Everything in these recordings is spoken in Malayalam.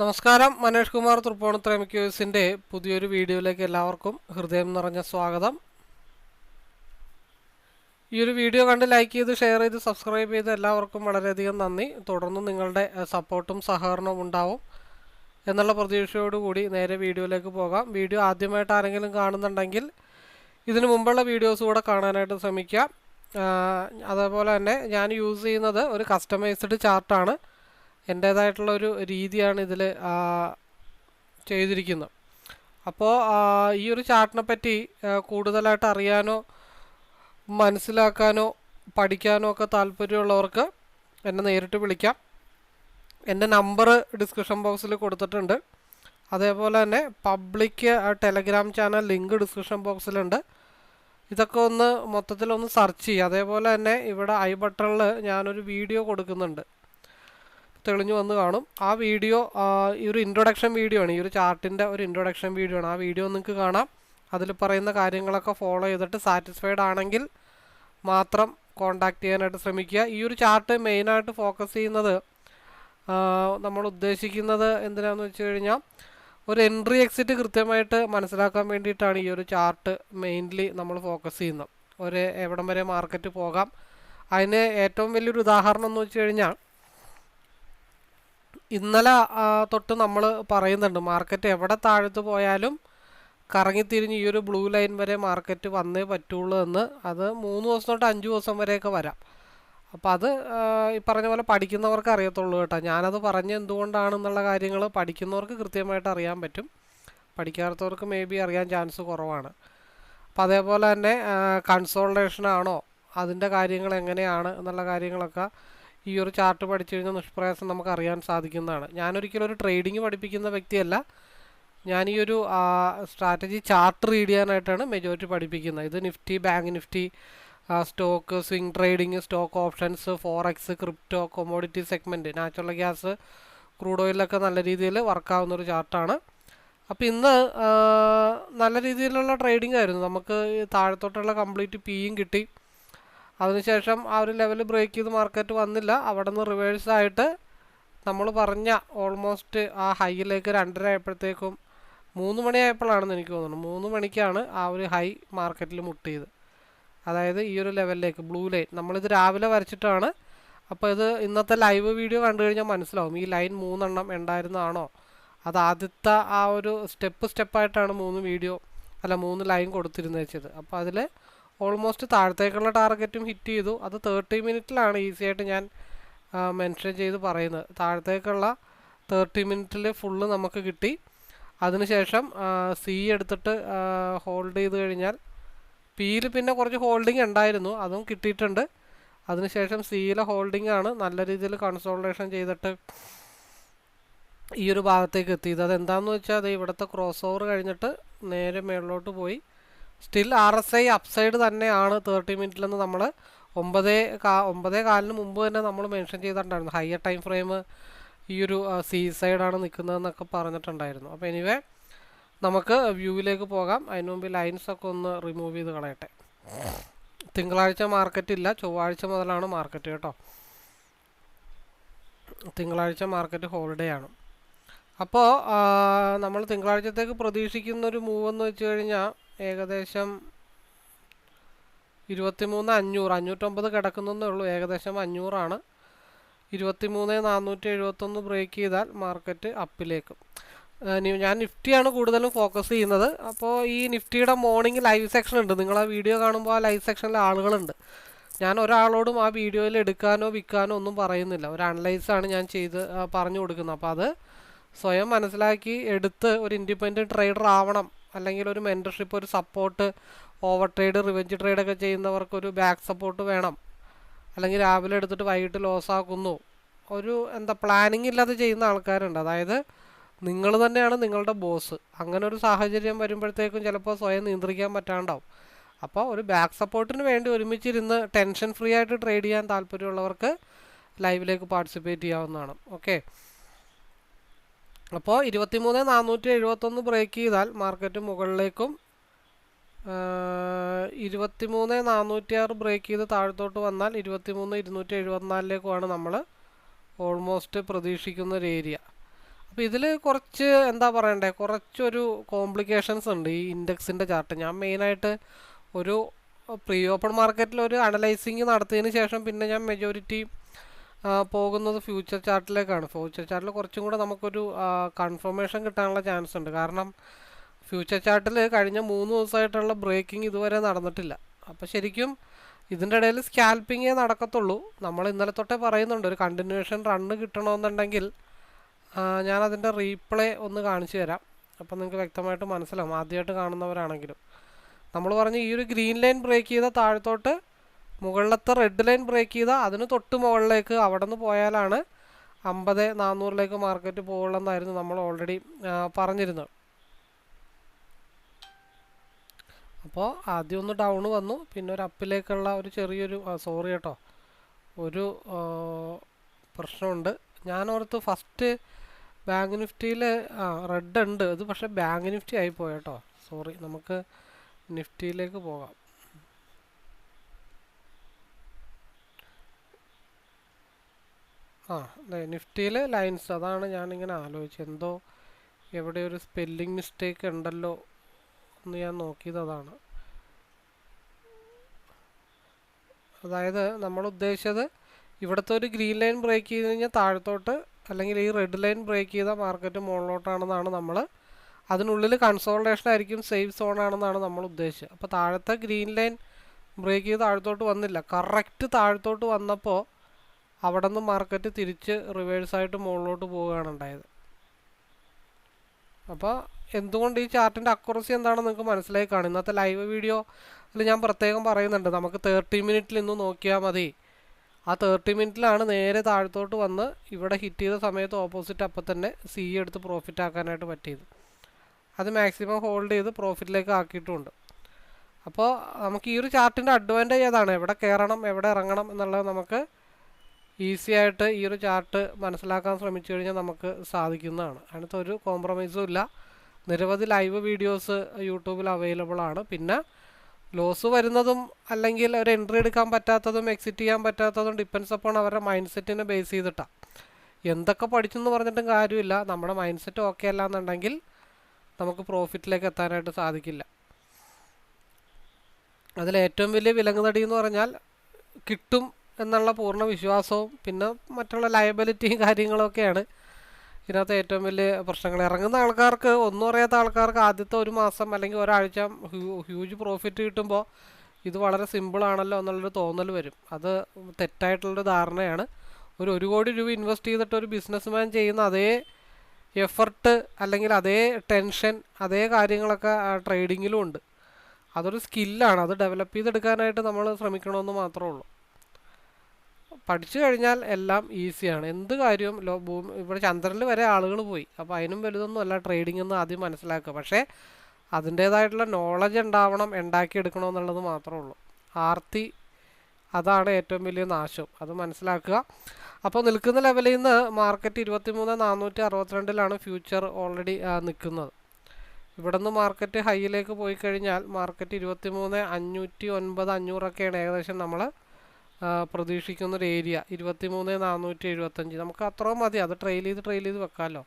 നമസ്കാരം മനേഷ് കുമാർ തൃപ്പോണത്ര എം ക്യൂസിന്റെ പുതിയൊരു വീഡിയോയിലേക്ക് എല്ലാവർക്കും ഹൃദയം നിറഞ്ഞ സ്വാഗതം. ഈ ഒരു വീഡിയോ കണ്ട് ലൈക്ക് ചെയ്ത് ഷെയർ ചെയ്ത് സബ്സ്ക്രൈബ് ചെയ്ത് എല്ലാവർക്കും വളരെയധികം നന്ദി. തുടർന്ന് നിങ്ങളുടെ സപ്പോർട്ടും സഹകരണവും ഉണ്ടാവും എന്നുള്ള പ്രതീക്ഷയോടുകൂടി നേരെ വീഡിയോയിലേക്ക് പോകാം. വീഡിയോ ആദ്യമായിട്ട് ആരെങ്കിലും കാണുന്നുണ്ടെങ്കിൽ ഇതിനു മുമ്പുള്ള വീഡിയോസ് കൂടെ കാണാനായിട്ട് ശ്രമിക്കാം. അതേപോലെ തന്നെ ഞാൻ യൂസ് ചെയ്യുന്നത് ഒരു കസ്റ്റമൈസ്ഡ് ചാർട്ടാണ് എന്റേതായിട്ടുള്ള ഒരു രീതിയാണ് ഇതിൽ ചെയ്തിരിക്കുന്നത്. അപ്പോൾ ഈ ഒരു ചാർട്ടിനെ പറ്റി കൂടുതലായിട്ട് അറിയാനോ മനസ്സിലാക്കാനോ പഠിക്കാനോ ഒക്കെ താല്പര്യമുള്ളവർക്ക് എന്നെ നേരിട്ട് വിളിക്കാം. എന്റെ നമ്പർ ഡിസ്ക്രിപ്ഷൻ ബോക്സിൽ കൊടുത്തിട്ടുണ്ട്. അതേപോലെ തന്നെ public Telegram channel link description ബോക്സിലുണ്ട്. ഇതൊക്കെ ഒന്ന് മൊത്തത്തിലൊന്ന് സെർച്ച് ചെയ്യുക. അതേപോലെ തന്നെ ഇവിടെ ഐ ബട്ടണിൽ ഞാനൊരു വീഡിയോ കൊടുക്കുന്നുണ്ട്. തെളിഞ്ഞു വന്ന് കാണും. ആ വീഡിയോ ഈ ഒരു ഇൻട്രൊഡക്ഷൻ വീഡിയോ ആണ്. ഈ ഒരു ചാർട്ടിന്റെ ഒരു ഇൻട്രൊഡക്ഷൻ വീഡിയോ ആണ്. ആ വീഡിയോ നിങ്ങൾക്ക് കാണാം. അതിൽ പറയുന്ന കാര്യങ്ങളൊക്കെ ഫോളോ ചെയ്തിട്ട് സാറ്റിസ്ഫൈഡ് ആണെങ്കിൽ മാത്രം കോണ്ടാക്ട് ചെയ്യാനായിട്ട് ശ്രമിക്കുക. ഈ ഒരു ചാർട്ട് മെയിനായിട്ട് ഫോക്കസ് ചെയ്യുന്നത് നമ്മൾ ഉദ്ദേശിക്കുന്നത് എന്തിനാണെന്ന് വെച്ച് കഴിഞ്ഞാൽ ഒരു എൻട്രി എക്സിറ്റ് കൃത്യമായിട്ട് മനസ്സിലാക്കാൻ വേണ്ടിയിട്ടാണ് ഈ ഒരു ചാർട്ട് മെയിൻലി നമ്മൾ ഫോക്കസ് ചെയ്യുന്നത്. ഒരു എവിടം വരെ മാർക്കറ്റ് പോകാം. അതിന് ഏറ്റവും വലിയൊരു ഉദാഹരണം എന്ന് വെച്ച് കഴിഞ്ഞാൽ ഇന്നലെ തൊട്ട് നമ്മൾ പറയുന്നുണ്ട് മാർക്കറ്റ് എവിടെ താഴത്ത് പോയാലും കറങ്ങിത്തിരിഞ്ഞ് ഈ ഒരു ബ്ലൂ ലൈൻ വരെ മാർക്കറ്റ് വന്നേ പറ്റുള്ളൂ എന്ന്. അത് മൂന്ന് ദിവസം തൊട്ട് അഞ്ച് ദിവസം വരെയൊക്കെ വരാം. അപ്പം അത് ഈ പറഞ്ഞ പോലെ പഠിക്കുന്നവർക്ക് അറിയത്തുള്ളൂ കേട്ടോ. ഞാനത് പറഞ്ഞ് എന്തുകൊണ്ടാണെന്നുള്ള കാര്യങ്ങൾ പഠിക്കുന്നവർക്ക് കൃത്യമായിട്ട് അറിയാൻ പറ്റും. പഠിക്കാത്തവർക്ക് മേ ബി അറിയാൻ ചാൻസ് കുറവാണ്. അപ്പോൾ അതേപോലെ തന്നെ കൺസോൾട്ടേഷൻ ആണോ അതിന്റെ കാര്യങ്ങൾ എങ്ങനെയാണ് എന്നുള്ള കാര്യങ്ങളൊക്കെ ഈ ഒരു ചാർട്ട് പഠിച്ചു കഴിഞ്ഞാൽ നിഷ്പ്രയാസം നമുക്ക് അറിയാൻ സാധിക്കുന്നതാണ്. ഞാനൊരിക്കലും ഒരു ട്രേഡിംഗ് പഠിപ്പിക്കുന്ന വ്യക്തിയല്ല. ഞാൻ ഈ ഒരു സ്ട്രാറ്റജി ചാർട്ട് റീഡ് ചെയ്യാനായിട്ടാണ് മെജോറിറ്റി പഠിപ്പിക്കുന്നത്. ഇത് Nifty bank Nifty stock swing trading stock options forex crypto commodity segment natural gas crude ഓയിലൊക്കെ നല്ല രീതിയിൽ വർക്കാവുന്ന ഒരു ചാർട്ടാണ് അപ്പോൾ ഇന്ന് നല്ല രീതിയിലുള്ള ട്രേഡിംഗ് ആയിരുന്നു. നമുക്ക് താഴത്തോട്ടുള്ള കംപ്ലീറ്റ് പിയും കിട്ടി. അതിനുശേഷം ആ ഒരു ലെവൽ ബ്രേക്ക് ചെയ്ത് മാർക്കറ്റ് വന്നില്ല. അവിടെ നിന്ന് റിവേഴ്സ് ആയിട്ട് നമ്മൾ പറഞ്ഞ ഓൾമോസ്റ്റ് ആ ഹൈയിലേക്ക് രണ്ടര ആയപ്പോഴത്തേക്കും മൂന്ന് മണിയായപ്പോഴാണെന്ന് എനിക്ക് തോന്നുന്നത് മൂന്ന് മണിക്കാണ് ആ ഒരു ഹൈ മാർക്കറ്റിൽ മുട്ടിയത്. അതായത് ഈ ഒരു ലെവലിലേക്ക് ബ്ലൂ ലൈൻ നമ്മളിത് രാവിലെ വരച്ചിട്ടാണ്. അപ്പോൾ ഇത് ഇന്നത്തെ ലൈവ് വീഡിയോ കണ്ടു കഴിഞ്ഞാൽ മനസ്സിലാവും. ഈ ലൈൻ മൂന്നെണ്ണം ഉണ്ടായിരുന്നതാണോ? അത് ആദ്യത്തെ ആ ഒരു സ്റ്റെപ്പ് സ്റ്റെപ്പായിട്ടാണ് മൂന്ന് വീഡിയോ അല്ല മൂന്ന് ലൈൻ കൊടുത്തിരുന്നത് വെച്ചത്. അപ്പോൾ അതിൽ ഓൾമോസ്റ്റ് താഴത്തേക്കുള്ള ടാർഗറ്റും ഹിറ്റ് ചെയ്തു. അത് തേർട്ടി മിനിറ്റിലാണ് ഈസി ആയിട്ട് ഞാൻ മെൻഷൻ ചെയ്ത് പറയുന്നത്. താഴത്തേക്കുള്ള തേർട്ടി മിനിറ്റിൽ ഫുള്ള് നമുക്ക് കിട്ടി. അതിനുശേഷം സി എടുത്തിട്ട് ഹോൾഡ് ചെയ്ത് കഴിഞ്ഞാൽ പിയിൽ പിന്നെ കുറച്ച് ഹോൾഡിംഗ് ഉണ്ടായിരുന്നു. അതും കിട്ടിയിട്ടുണ്ട്. അതിനുശേഷം സിയിലെ ഹോൾഡിംഗ് ആണ് നല്ല രീതിയിൽ കൺസോൾട്ടേഷൻ ചെയ്തിട്ട് ഈ ഒരു ഭാഗത്തേക്ക് എത്തിയത്. അതെന്താണെന്ന് വെച്ചാൽ അത് ഇവിടുത്തെ ക്രോസ് ഓവർ കഴിഞ്ഞിട്ട് നേരെ മേളിലോട്ട് പോയി. Still R S I upside തന്നെയാണ് തേർട്ടി മിനിറ്റിലെന്ന് നമ്മൾ ഒമ്പതേ കാ ഒമ്പതേ കാലിന് മുമ്പ് തന്നെ നമ്മൾ മെൻഷൻ ചെയ്തിട്ടുണ്ടായിരുന്നു. ഹയർ ടൈം ഫ്രെയിം ഈ ഒരു സീ സൈഡാണ് നിൽക്കുന്നതെന്നൊക്കെ പറഞ്ഞിട്ടുണ്ടായിരുന്നു. അപ്പോൾ എനിവേ നമുക്ക് വ്യൂവിലേക്ക് പോകാം. അതിന് മുമ്പ് ലൈൻസ് ഒക്കെ ഒന്ന് റിമൂവ് ചെയ്ത് കളയട്ടെ. തിങ്കളാഴ്ച മാർക്കറ്റ് ഇല്ല. ചൊവ്വാഴ്ച മുതലാണ് മാർക്കറ്റ് കേട്ടോ. തിങ്കളാഴ്ച മാർക്കറ്റ് ഹോളിഡേ ആണ്. അപ്പോൾ നമ്മൾ തിങ്കളാഴ്ചത്തേക്ക് പ്രതീക്ഷിക്കുന്ന ഒരു മൂവ് എന്ന് വെച്ച് കഴിഞ്ഞാൽ ഏകദേശം ഇരുപത്തിമൂന്ന് അഞ്ഞൂറ് അഞ്ഞൂറ്റൊമ്പത് കിടക്കുന്നേ ഉള്ളൂ. ഏകദേശം അഞ്ഞൂറാണ്. ഇരുപത്തിമൂന്ന് നാനൂറ്റി എഴുപത്തൊന്ന് ബ്രേക്ക് ചെയ്താൽ മാർക്കറ്റ് അപ്പിലേക്ക് ഞാൻ നിഫ്റ്റിയാണ് കൂടുതലും ഫോക്കസ് ചെയ്യുന്നത്. അപ്പോൾ ഈ നിഫ്റ്റിയുടെ മോർണിംഗ് ലൈവ് സെക്ഷൻ ഉണ്ട്. നിങ്ങൾ ആ വീഡിയോ കാണുമ്പോൾ ആ ലൈവ് സെക്ഷനിൽ ആളുകളുണ്ട്. ഞാൻ ഒരാളോടും ആ വീഡിയോയിൽ എടുക്കാനോ വിൽക്കാനോ ഒന്നും പറയുന്നില്ല. ഒരു അനലൈസാണ് ഞാൻ ചെയ്ത് പറഞ്ഞു കൊടുക്കുന്നത്. അപ്പോൾ അത് സ്വയം മനസ്സിലാക്കി എടുത്ത് ഒരു ഇൻഡിപെൻഡന്റ് ട്രേഡർ ആവണം. അല്ലെങ്കിൽ ഒരു മെന്റർഷിപ്പ് ഒരു സപ്പോർട്ട് ഓവർ ട്രേഡ് റിവെഞ്ച് ട്രേഡൊക്കെ ചെയ്യുന്നവർക്കൊരു ബാക്ക് സപ്പോർട്ട് വേണം. അല്ലെങ്കിൽ രാവിലെ എടുത്തിട്ട് വൈകിട്ട് ലോസ് ആക്കുന്നു. ഒരു എന്താ പ്ലാനിങ് ഇല്ലാതെ ചെയ്യുന്ന ആൾക്കാരുണ്ട്. അതായത് നിങ്ങൾ തന്നെയാണ് നിങ്ങളുടെ ബോസ് അങ്ങനെ ഒരു സാഹചര്യം വരുമ്പോഴത്തേക്കും ചിലപ്പോൾ സ്വയം നിയന്ത്രിക്കാൻ പറ്റാണ്ടാവും. അപ്പോൾ ഒരു ബാക്ക് സപ്പോർട്ടിന് വേണ്ടി ഒരുമിച്ചിരുന്ന് ടെൻഷൻ ഫ്രീ ആയിട്ട് ട്രേഡ് ചെയ്യാൻ താല്പര്യമുള്ളവർക്ക് ലൈവിലേക്ക് പാർട്ടിസിപ്പേറ്റ് ചെയ്യാവുന്നതാണ്. ഓക്കെ അപ്പോൾ ഇരുപത്തിമൂന്ന് നാനൂറ്റി എഴുപത്തൊന്ന് ബ്രേക്ക് ചെയ്താൽ മാർക്കറ്റ് മുകളിലേക്കും ഇരുപത്തിമൂന്ന് നാനൂറ്റി ആറ് ബ്രേക്ക് ചെയ്ത് താഴത്തോട്ട് വന്നാൽ ഇരുപത്തിമൂന്ന് ഇരുന്നൂറ്റി എഴുപത്തിനാലിലേക്കുമാണ് നമ്മൾ ഓൾമോസ്റ്റ് പ്രതീക്ഷിക്കുന്ന ഒരു ഏരിയ അപ്പോൾ ഇതിൽ കുറച്ച് എന്താ പറയണ്ടേ? കുറച്ചൊരു കോംപ്ലിക്കേഷൻസ് ഉണ്ട് ഈ ഇൻഡെക്സിന്റെ ചാർട്ട് ഞാൻ മെയിനായിട്ട് ഒരു പ്രീ ഓപ്പൺ മാർക്കറ്റിൽ ഒരു അനലൈസിങ് നടത്തിയതിന് ശേഷം പിന്നെ ഞാൻ മെജോറിറ്റി പോകുന്നത് ഫ്യൂച്ചർ ചാർട്ടിലേക്കാണ് ഫ്യൂച്ചർ ചാർട്ടിൽ കുറച്ചും കൂടെ നമുക്കൊരു കൺഫർമേഷൻ കിട്ടാനുള്ള ചാൻസ് ഉണ്ട്. കാരണം ഫ്യൂച്ചർ ചാർട്ടിൽ കഴിഞ്ഞ മൂന്ന് ദിവസമായിട്ടുള്ള ബ്രേക്കിംഗ് ഇതുവരെ നടന്നിട്ടില്ല. അപ്പോൾ ശരിക്കും ഇതിന്റെ ഇടയിൽ സ്കാൽപ്പിങ്ങേ നടക്കത്തുള്ളൂ. നമ്മൾ ഇന്നലെ തൊട്ടേ പറയുന്നുണ്ട് ഒരു കണ്ടിന്യൂഷൻ റണ്ണ് കിട്ടണമെന്നുണ്ടെങ്കിൽ ഞാനതിന്റെ റീപ്ലേ ഒന്ന് കാണിച്ചു തരാം. അപ്പം നിങ്ങൾക്ക് വ്യക്തമായിട്ട് മനസ്സിലാവും. ആദ്യമായിട്ട് കാണുന്നവരാണെങ്കിലും. നമ്മൾ പറഞ്ഞ ഈ ഒരു ഗ്രീൻ ലൈൻ ബ്രേക്ക് ചെയ്ത താഴത്തോട്ട് മുകളിലത്തെ റെഡ് ലൈൻ ബ്രേക്ക് ചെയ്താൽ അതിന് തൊട്ട് മുകളിലേക്ക് അവിടെ നിന്ന് പോയാലാണ് അമ്പത് നാനൂറിലേക്ക് മാർക്കറ്റ് പോകുള്ളെന്നായിരുന്നു നമ്മൾ ഓൾറെഡി പറഞ്ഞിരുന്നത്. അപ്പോൾ ആദ്യം ഒന്ന് ഡൗൺ വന്നു പിന്നെ ഒരു അപ്പിലേക്കുള്ള ഒരു ചെറിയൊരു സോറി കേട്ടോ ഒരു പ്രശ്നമുണ്ട്. ഞാൻ ഓർത്ത് ഫസ്റ്റ് ബാങ്ക് നിഫ്റ്റിയിൽ ആ റെഡ് ഉണ്ട്. അത് പക്ഷേ ബാങ്ക് നിഫ്റ്റി ആയി കേട്ടോ. സോറി നമുക്ക് നിഫ്റ്റിയിലേക്ക് പോകാം. ആ അതെ നിഫ്റ്റിയിൽ ലൈൻസ് അതാണ് ഞാനിങ്ങനെ ആലോചിച്ചത്. എന്തോ എവിടെ ഒരു സ്പെല്ലിംഗ് മിസ്റ്റേക്ക് ഉണ്ടല്ലോ എന്ന് ഞാൻ നോക്കിയത് അതാണ്. അതായത് നമ്മൾ ഉദ്ദേശിച്ചത് ഇവിടുത്തെ ഒരു ഗ്രീൻ ലൈൻ ബ്രേക്ക് ചെയ്ത് കഴിഞ്ഞാൽ താഴത്തോട്ട് അല്ലെങ്കിൽ ഈ റെഡ് ലൈൻ ബ്രേക്ക് ചെയ്ത മാർക്കറ്റ് മുകളിലോട്ടാണെന്നാണ് നമ്മൾ അതിനുള്ളിൽ കൺസോൾട്ടേഷൻ ആയിരിക്കും സേഫ് സോൺ ആണെന്നാണ് നമ്മൾ ഉദ്ദേശിച്ചത്. അപ്പോൾ താഴത്തെ ഗ്രീൻ ലൈൻ ബ്രേക്ക് ചെയ്ത് താഴത്തോട്ട് വന്നില്ല. കറക്റ്റ് താഴത്തോട്ട് വന്നപ്പോൾ അവിടെ നിന്ന് മാർക്കറ്റ് തിരിച്ച് റിവേഴ്സായിട്ട് മുകളിലോട്ട് പോവുകയാണ് ഉണ്ടായത്. അപ്പോൾ എന്തുകൊണ്ട് ഈ ചാർട്ടിന്റെ അക്യുറസി എന്താണെന്ന് നിങ്ങൾക്ക് മനസ്സിലായി കാണും. ഇന്നത്തെ ലൈവ് വീഡിയോ അതിൽ ഞാൻ പ്രത്യേകം പറയുന്നുണ്ട്. നമുക്ക് തേർട്ടി മിനിറ്റിൽ ഇന്ന് നോക്കിയാൽ മതി. ആ തേർട്ടി മിനിറ്റിലാണ് നേരെ താഴത്തോട്ട് വന്ന് ഇവിടെ ഹിറ്റ് ചെയ്ത സമയത്ത് ഓപ്പോസിറ്റ് അപ്പം തന്നെ സി എടുത്ത് പ്രോഫിറ്റ് ആക്കാനായിട്ട് പറ്റിയത്. അത് മാക്സിമം ഹോൾഡ് ചെയ്ത് പ്രോഫിറ്റിലേക്ക് ആക്കിയിട്ടുമുണ്ട് അപ്പോൾ നമുക്ക് ഈ ഒരു ചാർട്ടിന്റെ അഡ്വാന്റേജ് ഏതാണ്? എവിടെ കയറണം എവിടെ ഇറങ്ങണം എന്നുള്ളത് നമുക്ക് ഈസി ആയിട്ട് ഈ ഒരു ചാർട്ട് മനസ്സിലാക്കാൻ ശ്രമിച്ചു കഴിഞ്ഞാൽ നമുക്ക് സാധിക്കുന്നതാണ്. അതിനകത്ത് ഒരു കോംപ്രമൈസും ഇല്ല. നിരവധി ലൈവ് വീഡിയോസ് യൂട്യൂബിൽ അവൈലബിൾ ആണ്. പിന്നെ ലോസ് വരുന്നതും അല്ലെങ്കിൽ ഒരു എൻട്രി എടുക്കാൻ പറ്റാത്തതും എക്സിറ്റ് ചെയ്യാൻ പറ്റാത്തതും ഡിപ്പെൻസ് അപ്പോൾ അവരുടെ മൈൻഡ് സെറ്റിനെ ബേസ് ചെയ്തിട്ടാണ് എന്തൊക്കെ പഠിച്ചെന്ന് പറഞ്ഞിട്ടും കാര്യമില്ല. നമ്മുടെ മൈൻഡ് സെറ്റ് ഓക്കെ അല്ല എന്നുണ്ടെങ്കിൽ നമുക്ക് പ്രോഫിറ്റിലേക്ക് എത്താനായിട്ട് സാധിക്കില്ല. അതിൽ ഏറ്റവും വലിയ വിലങ്ങുതടി എന്ന് പറഞ്ഞാൽ കിട്ടും എന്നുള്ള പൂർണ വിശ്വാസവും പിന്നെ മറ്റുള്ള ലയബിലിറ്റിയും കാര്യങ്ങളൊക്കെയാണ്. ഇതിനകത്ത് ഏറ്റവും വലിയ പ്രശ്നങ്ങൾ. ഇറങ്ങുന്ന ആൾക്കാർക്ക് ഒന്നും അറിയാത്ത ആൾക്കാർക്ക് ആദ്യത്തെ ഒരു മാസം അല്ലെങ്കിൽ ഒരാഴ്ച ഹ്യൂജ് പ്രോഫിറ്റ് കിട്ടുമ്പോൾ ഇത് വളരെ സിമ്പിളാണല്ലോ എന്നുള്ളൊരു തോന്നൽ വരും. അത് തെറ്റായിട്ടുള്ളൊരു ധാരണയാണ്. ഒരു ഒരു കോടി രൂപ ഇൻവെസ്റ്റ് ചെയ്തിട്ട് ഒരു ബിസിനസ്മാൻ ചെയ്യുന്ന അതേ എഫർട്ട് അല്ലെങ്കിൽ അതേ ടെൻഷൻ അതേ കാര്യങ്ങളൊക്കെ ട്രേഡിങ്ങിലും ഉണ്ട്. അതൊരു സ്കില്ലാണ് അത് ഡെവലപ്പ് ചെയ്തെടുക്കാനായിട്ട് നമ്മൾ ശ്രമിക്കണമെന്ന് മാത്രമേ ഉള്ളൂ. പഠിച്ചു കഴിഞ്ഞാൽ എല്ലാം ഈസിയാണ് എന്ത് കാര്യവും ലോ ഭൂമി ഇവിടെ ചന്ദ്രനിൽ വരെ ആളുകൾ പോയി. അപ്പോൾ അതിനും വലുതൊന്നും അല്ല ട്രേഡിംഗ് എന്ന് ആദ്യം മനസ്സിലാക്കുക. പക്ഷേ അതിന്റേതായിട്ടുള്ള നോളജ് ഉണ്ടാവണം ഉണ്ടാക്കിയെടുക്കണം എന്നുള്ളത് മാത്രമേ ഉള്ളൂ. ആർത്തി അതാണ് ഏറ്റവും വലിയ നാശം. അത് മനസ്സിലാക്കുക. അപ്പോൾ നിൽക്കുന്ന ലെവലിൽ നിന്ന് മാർക്കറ്റ് ഇരുപത്തി മൂന്ന് നാനൂറ്റി അറുപത്തിരണ്ടിലാണ് ഫ്യൂച്ചർ ഓൾറെഡി നിൽക്കുന്നത്. ഇവിടെ നിന്ന് മാർക്കറ്റ് ഹൈയിലേക്ക് പോയി കഴിഞ്ഞാൽ മാർക്കറ്റ് ഇരുപത്തി മൂന്ന് അഞ്ഞൂറ്റി ഒൻപത് അഞ്ഞൂറൊക്കെയാണ് ഏകദേശം നമ്മൾ പ്രതീക്ഷിക്കുന്ന ഒരു ഏരിയ. ഇരുപത്തി മൂന്ന് നാനൂറ്റി എഴുപത്തഞ്ച്. നമുക്ക് അത്രയും മതി. അത് ട്രെയിൽ ചെയ്ത് ട്രെയിൽ ചെയ്ത് വെക്കാമല്ലോ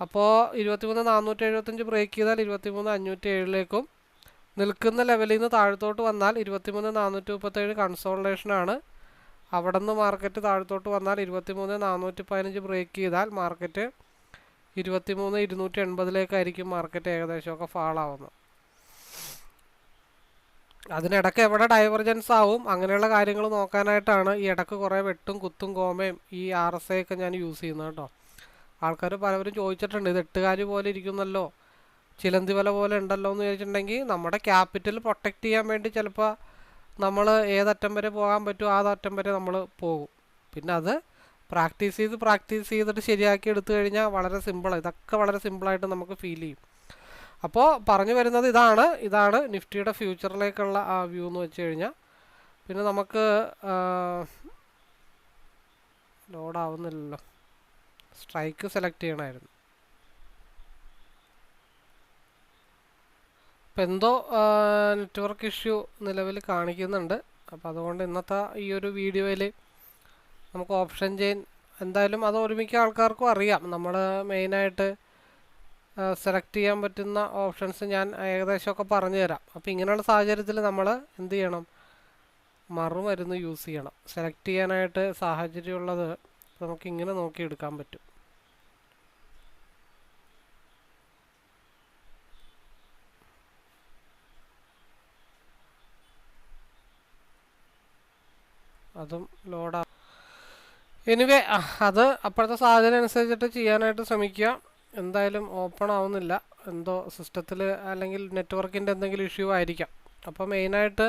അപ്പോൾ ഇരുപത്തി മൂന്ന് നാനൂറ്റി എഴുപത്തഞ്ച് ബ്രേക്ക് ചെയ്താൽ ഇരുപത്തി മൂന്ന് അഞ്ഞൂറ്റി ഏഴിലേക്കും. നിൽക്കുന്ന ലെവലിൽ നിന്ന് താഴത്തോട്ട് വന്നാൽ ഇരുപത്തി മൂന്ന് നാനൂറ്റി മുപ്പത്തേഴ് കൺസോൾട്ടേഷനാണ് അവിടെ നിന്ന് മാർക്കറ്റ് താഴത്തോട്ട് വന്നാൽ ഇരുപത്തി മൂന്ന് നാനൂറ്റി പതിനഞ്ച് ബ്രേക്ക് ചെയ്താൽ മാർക്കറ്റ് ഇരുപത്തി മൂന്ന് ഇരുന്നൂറ്റി എൺപതിലേക്കായിരിക്കും മാർക്കറ്റ് ഏകദേശമൊക്കെ ഫാളാവുന്നത് അതിനിടയ്ക്ക് എവിടെ ഡൈവർജൻസ് ആവും അങ്ങനെയുള്ള കാര്യങ്ങൾ നോക്കാനായിട്ടാണ് ഈ ഇടയ്ക്ക് കുറേ വെട്ടും കുത്തും കോമയും ഈ ആർ എസ് ഒക്കെ ഞാൻ യൂസ് ചെയ്യുന്നത് കേട്ടോ. ആൾക്കാർ പലവരും ചോദിച്ചിട്ടുണ്ട് ഇത് എട്ടുകാരി പോലെ ഇരിക്കുന്നല്ലോ ചിലന്തി വല പോലെ ഉണ്ടല്ലോ എന്ന് ചോദിച്ചിട്ടുണ്ടെങ്കിൽ നമ്മുടെ ക്യാപിറ്റൽ പ്രൊട്ടക്റ്റ് ചെയ്യാൻ വേണ്ടി ചിലപ്പോൾ നമ്മൾ ഏതറ്റം വരെ പോകാൻ പറ്റുമോ ആ അറ്റം വരെ നമ്മൾ പോകും. പിന്നെ അത് പ്രാക്ടീസ് ചെയ്ത് പ്രാക്ടീസ് ചെയ്തിട്ട് ശരിയാക്കി എടുത്തു കഴിഞ്ഞാൽ വളരെ സിമ്പിളാണ് ഇതൊക്കെ വളരെ സിമ്പിളായിട്ട് നമുക്ക് ഫീൽ ചെയ്യും. അപ്പോൾ പറഞ്ഞു വരുന്നത് ഇതാണ്. ഇതാണ് നിഫ്റ്റിയുടെ ഫ്യൂച്ചറിലേക്കുള്ള ആ വ്യൂ എന്ന് വെച്ച് കഴിഞ്ഞാൽ. പിന്നെ നമുക്ക് ലോഡാവുന്നില്ലല്ലോ. സ്ട്രൈക്ക് സെലക്ട് ചെയ്യണമായിരുന്നു. ഇപ്പം എന്തോ നെറ്റ്വർക്ക് ഇഷ്യൂ നിലവിൽ കാണിക്കുന്നുണ്ട്. അപ്പോൾ അതുകൊണ്ട് ഇന്നത്തെ ഈ ഒരു വീഡിയോയിൽ നമുക്ക് ഓപ്ഷൻ ചെയിൻ എന്തായാലും അത് ഒരുമിക്ക ആൾക്കാർക്കും അറിയാം. നമ്മൾ മെയിനായിട്ട് സെലക്ട് ചെയ്യാൻ പറ്റുന്ന ഓപ്ഷൻസ് ഞാൻ ഏകദേശമൊക്കെ പറഞ്ഞു തരാം അപ്പോൾ ഇങ്ങനെയുള്ള സാഹചര്യത്തിൽ നമ്മൾ എന്ത് ചെയ്യണം? മറുമരുന്ന് യൂസ് ചെയ്യണം. സെലക്ട് ചെയ്യാനായിട്ട് സാഹചര്യമുള്ളത് നമുക്ക് ഇങ്ങനെ നോക്കിയെടുക്കാൻ പറ്റും. അതും ലോഡാ എനിവേ അത് അപ്പോഴത്തെ സാഹചര്യം അനുസരിച്ചിട്ട് ചെയ്യാനായിട്ട് ശ്രമിക്കുക. എന്തായാലും ഓപ്പൺ ആവുന്നില്ല. എന്തോ സിസ്റ്റത്തിൽ അല്ലെങ്കിൽ നെറ്റ്വർക്കിന്റെ എന്തെങ്കിലും ഇഷ്യൂ ആയിരിക്കാം. അപ്പോൾ മെയിനായിട്ട്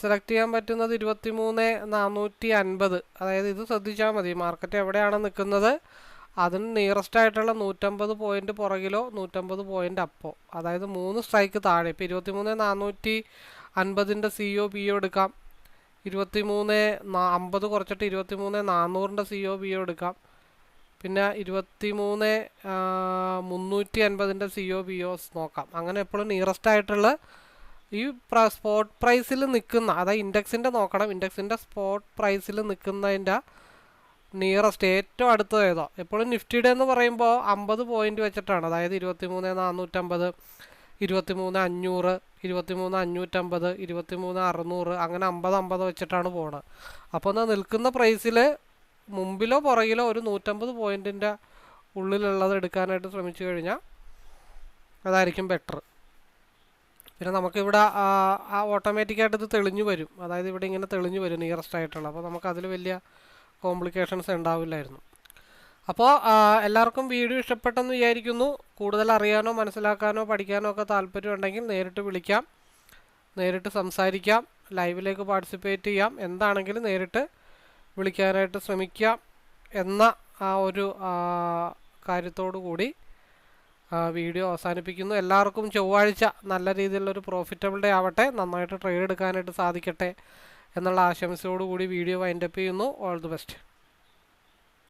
സെലക്ട് ചെയ്യാൻ പറ്റുന്നത് ഇരുപത്തി മൂന്ന് നാനൂറ്റി അൻപത് അതായത് ഇത് ശ്രദ്ധിച്ചാൽ മതി. മാർക്കറ്റ് എവിടെയാണ് നിൽക്കുന്നത് അതിന് നിയറസ്റ്റ് ആയിട്ടുള്ള നൂറ്റമ്പത് പോയിന്റ് പുറകിലോ നൂറ്റമ്പത് പോയിന്റ് അപ്പോ. അതായത് മൂന്ന് സ്ട്രൈക്ക് താഴെ. ഇപ്പോൾ ഇരുപത്തി മൂന്ന് നാനൂറ്റി അൻപതിന്റെ സി ഒ ബി ഒ എടുക്കാം. ഇരുപത്തി മൂന്ന് അമ്പത് കുറച്ചിട്ട് ഇരുപത്തി മൂന്ന് നാനൂറിന്റെ സി ഒ ബി ഒ എടുക്കാം. പിന്നെ ഇരുപത്തി മൂന്ന് മുന്നൂറ്റി അൻപതിന്റെ സി ഒ ബി ഒസ് നോക്കാം. അങ്ങനെ എപ്പോഴും നിയറസ്റ്റ് ആയിട്ടുള്ള ഈ സ്പോട്ട് പ്രൈസിൽ നിൽക്കുന്ന അതായത് ഇൻഡെക്സിന്റെ നോക്കണം. ഇൻഡെക്സിന്റെ സ്പോട്ട് പ്രൈസിൽ നിൽക്കുന്നതിന്റെ നിയറസ്റ്റ് ഏറ്റവും അടുത്തത് ഏതോ? എപ്പോഴും നിഫ്റ്റിയുടെ എന്ന് പറയുമ്പോൾ അമ്പത് പോയിന്റ് വെച്ചിട്ടാണ്. അതായത് ഇരുപത്തി മൂന്ന് നാനൂറ്റമ്പത് ഇരുപത്തി മൂന്ന് അഞ്ഞൂറ് ഇരുപത്തി മൂന്ന് അഞ്ഞൂറ്റമ്പത് ഇരുപത്തി മൂന്ന് അറുന്നൂറ് അങ്ങനെ അമ്പത് അമ്പത് വെച്ചിട്ടാണ് പോണത്. അപ്പോൾ നിൽക്കുന്ന പ്രൈസിൽ മുമ്പിലോ പുറകിലോ ഒരു നൂറ്റമ്പത് പോയിന്റിന്റെ ഉള്ളിലുള്ളത് എടുക്കാനായിട്ട് ശ്രമിച്ചു കഴിഞ്ഞാൽ അതായിരിക്കും ബെറ്റർ പിന്നെ നമുക്കിവിടെ ആ ഓട്ടോമാറ്റിക്കായിട്ട് ഇത് തെളിഞ്ഞു വരും. അതായത് ഇവിടെ ഇങ്ങനെ തെളിഞ്ഞു വരും നിയറസ്റ്റ് ആയിട്ടുള്ള. അപ്പോൾ നമുക്ക് അതിൽ വലിയ കോംപ്ലിക്കേഷൻസ് ഉണ്ടാവില്ലായിരുന്നു. അപ്പോൾ എല്ലാവർക്കും വീഡിയോ ഇഷ്ടപ്പെട്ടെന്ന് വിചാരിക്കുന്നു. കൂടുതൽ അറിയാനോ മനസ്സിലാക്കാനോ പഠിക്കാനോ ഒക്കെ താല്പര്യമുണ്ടെങ്കിൽ നേരിട്ട് വിളിക്കാം. നേരിട്ട് സംസാരിക്കാം. ലൈവിലേക്ക് പാർട്ടിസിപ്പേറ്റ് ചെയ്യാം. എന്താണെങ്കിലും നേരിട്ട് വിളിക്കാനായിട്ട് ശ്രമിക്കാം എന്ന ആ ഒരു കാര്യത്തോടു കൂടി വീഡിയോ അവസാനിപ്പിക്കുന്നു. എല്ലാവർക്കും ചൊവ്വാഴ്ച നല്ല രീതിയിലുള്ളൊരു പ്രോഫിറ്റബിൾ ഡേ ആവട്ടെ. നന്നായിട്ട് ട്രേഡ് എടുക്കാനായിട്ട് സാധിക്കട്ടെ എന്നുള്ള ആശംസയോടുകൂടി വീഡിയോ വൈൻഡപ്പ് ചെയ്യുന്നു. All the best